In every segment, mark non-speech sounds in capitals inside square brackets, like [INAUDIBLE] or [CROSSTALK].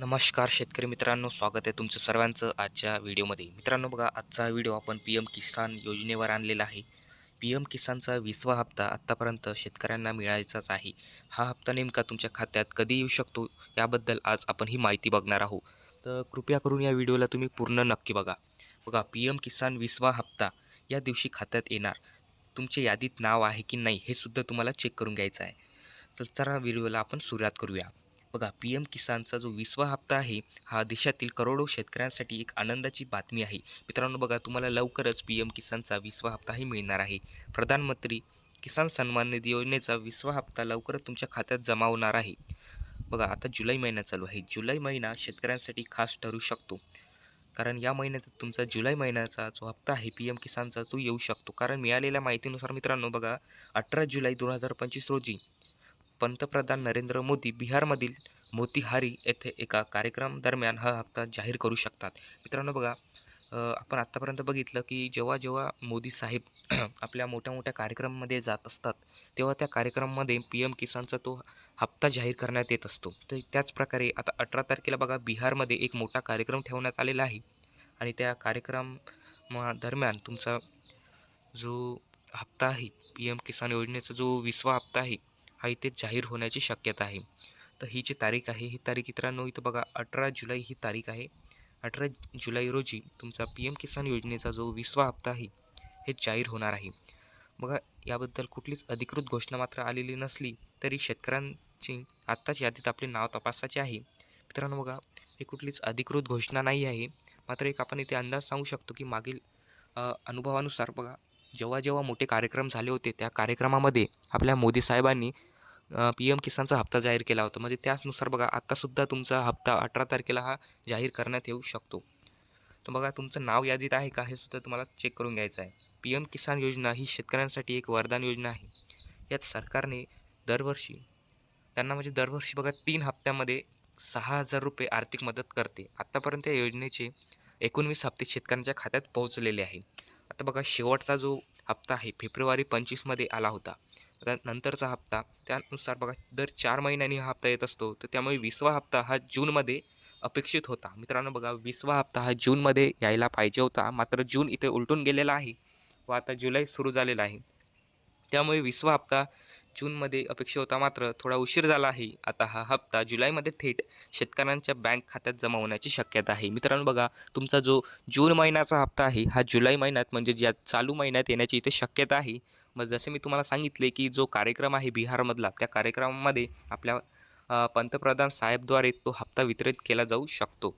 नमस्कार शेतकरी मित्रांनो स्वागत आहे तुमचं सर्वांचं आजच्या व्हिडिओमध्ये. मित्रांनो बघा आजचा व्हिडिओ आपण पी एम किसान योजनेवर आणलेला आहे. पी एम किसानचा वीसवा हप्ता आत्तापर्यंत शेतकऱ्यांना मिळायचाच आहे. हा हप्ता नेमका तुमच्या खात्यात कधी येऊ शकतो? याबद्दल आज आपण ही माहिती बघणार आहोत. तर कृपया करून या व्हिडिओला तुम्ही पूर्ण नक्की बघा. बघा पी एम किसान वीसवा हप्ता या दिवशी खात्यात येणार. तुमच्या यादीत नाव आहे की नाही हे सुद्धा तुम्हाला चेक करून घ्यायचं आहे. तर चला व्हिडिओला आपण सुरुवात करूया. बघा पी एम किसानचा जो वीसवा हप्ता आहे हा देशातील करोडो शेतकऱ्यांसाठी एक आनंदाची बातमी आहे. मित्रांनो बघा तुम्हाला लवकरच पी एम किसानचा वीसवा हप्ताही मिळणार आहे. प्रधानमंत्री किसान सन्मान निधी योजनेचा वीसवा हप्ता लवकरच तुमच्या खात्यात जमा होणार आहे. बघा आता जुलै महिना चालू आहे. जुलै महिना शेतकऱ्यांसाठी खास ठरू शकतो. कारण या महिन्यात तुमचा जुलै महिन्याचा जो हप्ता आहे पी एम किसानचा तो येऊ शकतो. कारण मिळालेल्या माहितीनुसार मित्रांनो बघा अठरा जुलै दोन हजार पंचवीस रोजी पंतप्रधान नरेंद्र मोदी बिहारमधील मोतीहारी येथे एका कार्यक्रम दरम्यान हा हप्ता जाहीर करू शकतात. मित्रांनो बघा आपण आत्तापर्यंत बघितलं की जेव्हा जेव्हा मोदी साहेब [CLEARS THROAT] आपल्या मोठ्या मोठ्या कार्यक्रमामध्ये जात असतात तेव्हा त्या कार्यक्रमामध्ये पी एम किसानचा तो हप्ता जाहीर करण्यात येत असतो. तर त्याचप्रकारे आता अठरा तारखेला बघा बिहारमध्ये एक मोठा कार्यक्रम ठेवण्यात आलेला आहे. आणि त्या कार्यक्रम दरम्यान तुमचा जो हप्ता आहे पी एम किसान योजनेचा जो विसवा हप्ता आहे हा इथे जाहीर होण्याची शक्यता आहे. तर ही जी तारीख आहे ही तारीख मित्रांनो इथं बघा अठरा जुलै ही तारीख आहे. अठरा जुलै रोजी तुमचा पी एम किसान योजनेचा जो वीसवा हप्ता आहे हे जाहीर होणार आहे. बघा याबद्दल कुठलीच अधिकृत घोषणा मात्र आलेली नसली तरी शेतकऱ्यांची आत्ताच यादीत आपले नाव तपासायचे आहे. मित्रांनो बघा हे कुठलीच अधिकृत घोषणा नाही आहे. मात्र एक आपण इथे अंदाज सांगू शकतो की मागील अनुभवानुसार बघा जेव्हा जेव्हा मोठे कार्यक्रम झाले होते त्या कार्यक्रमामध्ये आपल्या मोदी साहेबांनी पी एम किसानचा हप्ता जाहीर केला होता. म्हणजे त्याचनुसार बघा आत्तासुद्धा तुमचा हप्ता अठरा तारखेला हा जाहीर करण्यात येऊ शकतो. तर बघा तुमचं नाव यादीत आहे का हे सुद्धा तुम्हाला चेक करून घ्यायचं आहे. पी एम किसान योजना ही शेतकऱ्यांसाठी एक वरदान योजना आहे. यात सरकारने दरवर्षी त्यांना म्हणजे दरवर्षी बघा तीन हप्त्यामध्ये सहा हजार रुपये आर्थिक मदत करते. आत्तापर्यंत या योजनेचे एकोणवीस हप्ते शेतकऱ्यांच्या खात्यात पोहोचलेले आहे. आता बघा शेवटचा जो हप्ता आहे फेब्रुवारी पंचवीसमध्ये आला होता. आता नंतरचा हप्ता त्यानुसार बघा दर चार महिन्यांनी हा हप्ता येत असतो. तर त्यामुळे विसवा हप्ता हा जूनमध्ये अपेक्षित होता. मित्रांनो बघा विसवा हप्ता हा जूनमध्ये यायला पाहिजे होता. मात्र जून इथे उलटून गेलेला आहे व आता जुलै सुरू झालेला आहे. त्यामुळे विसवा हप्ता जूनमध्ये अपेक्षा होता मात्र थोडा उशीर झाला आहे. आता हा हप्ता जुलैमध्ये थेट शेतकऱ्यांच्या बँक खात्यात जमा होण्याची शक्यता आहे. मित्रांनो बघा तुमचा जो जून महिन्याचा हप्ता आहे हा जुलै महिन्यात म्हणजे ज्या चालू महिन्यात येण्याची इथे शक्यता आहे. मग जसे मी तुम्हाला सांगितले की जो कार्यक्रम आहे बिहारमधला त्या कार्यक्रमामध्ये आपल्या पंतप्रधान साहेबद्वारे तो हप्ता वितरित केला जाऊ शकतो.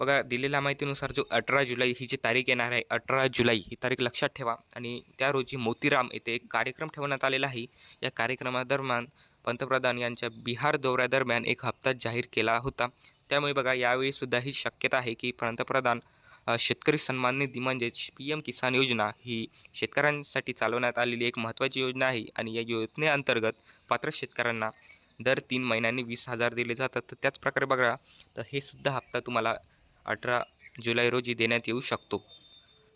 बघा दिलेल्या माहितीनुसार जो अठरा जुलै ही जी तारीख येणार आहे अठरा जुलै ही तारीख लक्षात ठेवा. आणि त्या रोजी मोतीराम येथे एक कार्यक्रम ठेवण्यात आलेला आहे. या कार्यक्रमादरम्यान पंतप्रधान यांच्या बिहार दौऱ्यादरम्यान एक हप्ता जाहीर केला होता. त्यामुळे बघा यावेळीसुद्धा ही शक्यता आहे की पंतप्रधान शेतकरी सन्मान निधी म्हणजेच पी एम किसान योजना ही शेतकऱ्यांसाठी चालवण्यात आलेली एक महत्त्वाची योजना आहे. आणि या योजनेअंतर्गत पात्र शेतकऱ्यांना दर तीन महिन्यांनी वीस हजार दिले जातात. तर त्याच प्रकारे बघा तर हे सुद्धा हप्ता तुम्हाला अठरा जुलै रोजी देण्यात येऊ शकतो.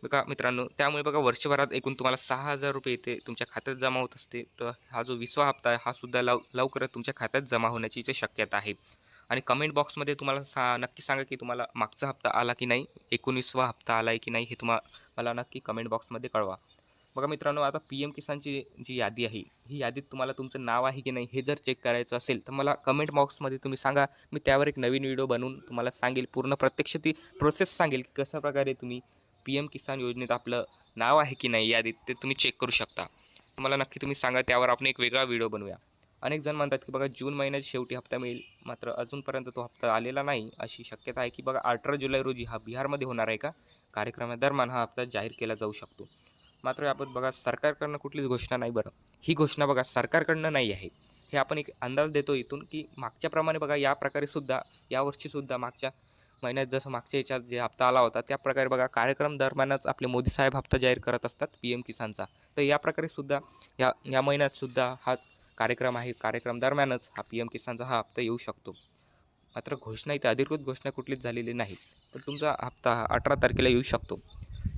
बघा मित्रांनो त्यामुळे बघा वर्षभरात एकूण तुम्हाला सहा हजार रुपये इथे तुमच्या खात्यात जमा होत असते. तर हा जो विसवा हप्ता आहे हा सुद्धा लव लवकरच तुमच्या खात्यात जमा होण्याची इथे शक्यता आहे. आणि कमेंट बॉक्समध्ये तुम्हाला सा नक्की सांगा की तुम्हाला मागचा हप्ता आला की नाही एकोणीसवा हप्ता आला आहे की नाही हे तुम्हाला मला नक्की कमेंट बॉक्समध्ये कळवा. बघा मित्रांनो आता पी एम किसानची जी यादी आहे ही यादीत तुम्हाला तुमचं नाव आहे की नाही हे जर चेक करायचं असेल तर मला कमेंट बॉक्समध्ये तुम्ही सांगा. मी त्यावर एक नवीन व्हिडिओ बनवून तुम्हाला सांगेल पूर्ण प्रत्यक्ष ती प्रोसेस सांगेल की कशा प्रकारे तुम्ही पी एम किसान योजनेत आपलं नाव आहे की नाही यादीत ते तुम्ही चेक करू शकता. मला नक्की तुम्ही सांगा त्यावर आपण एक वेगळा व्हिडिओ बनवूया. अनेक जण म्हणतात की बघा जून महिन्याच्या शेवटी हप्ता मिळेल मात्र अजूनपर्यंत तो हप्ता आलेला नाही. अशी शक्यता आहे की बघा अठरा जुलै रोजी हा बिहारमध्ये होणार आहे का? कार्यक्रमादरम्यान हा हप्ता जाहीर केला जाऊ शकतो. मात्र आपण बघा सरकारकडनं कुठलीच घोषणा नाही बरं. ही घोषणा बघा सरकारकडनं नाही आहे. हे आपण एक अंदाज देतो इथून की मागच्याप्रमाणे बघा या प्रकारे सुद्धा यावर्षीसुद्धा मागच्या महिन्यात जसं मागच्या याच्यात जे हप्ता आला होता त्या प्रकारे बघा कार्यक्रम दरम्यानच आपले मोदी साहेब हप्ता जाहीर करत असतात पी एम किसानचा. तर या प्रकारे सुद्धा या या महिन्यात सुद्धा हाच कार्यक्रम आहे. कार्यक्रम दरम्यानच हा पी एम किसानचा हा हप्ता येऊ शकतो. मात्र घोषणा इथे अधिकृत घोषणा कुठलीच झालेली नाही. पण तुमचा हप्ता हा अठरा तारखेला येऊ शकतो.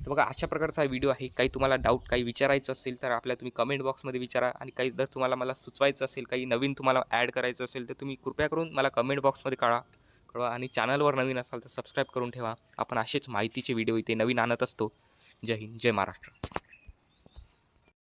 तर बघा अशा प्रकारचा हा व्हिडिओ आहे. काही तुम्हाला डाऊट काही विचारायचं असेल तर आपल्या तुम्ही कमेंट बॉक्समध्ये विचारा. आणि काही जर तुम्हाला मला सुचवायचं असेल काही नवीन तुम्हाला ॲड करायचं असेल तर तुम्ही कृपया करून मला कमेंट बॉक्समध्ये काढा. कळवा. आणि चॅनलवर नवीन असाल तर सबस्क्राईब करून ठेवा. आपण असेच माहितीचे व्हिडिओ इथे नवीन आणत असतो. जय हिंद जय महाराष्ट्र.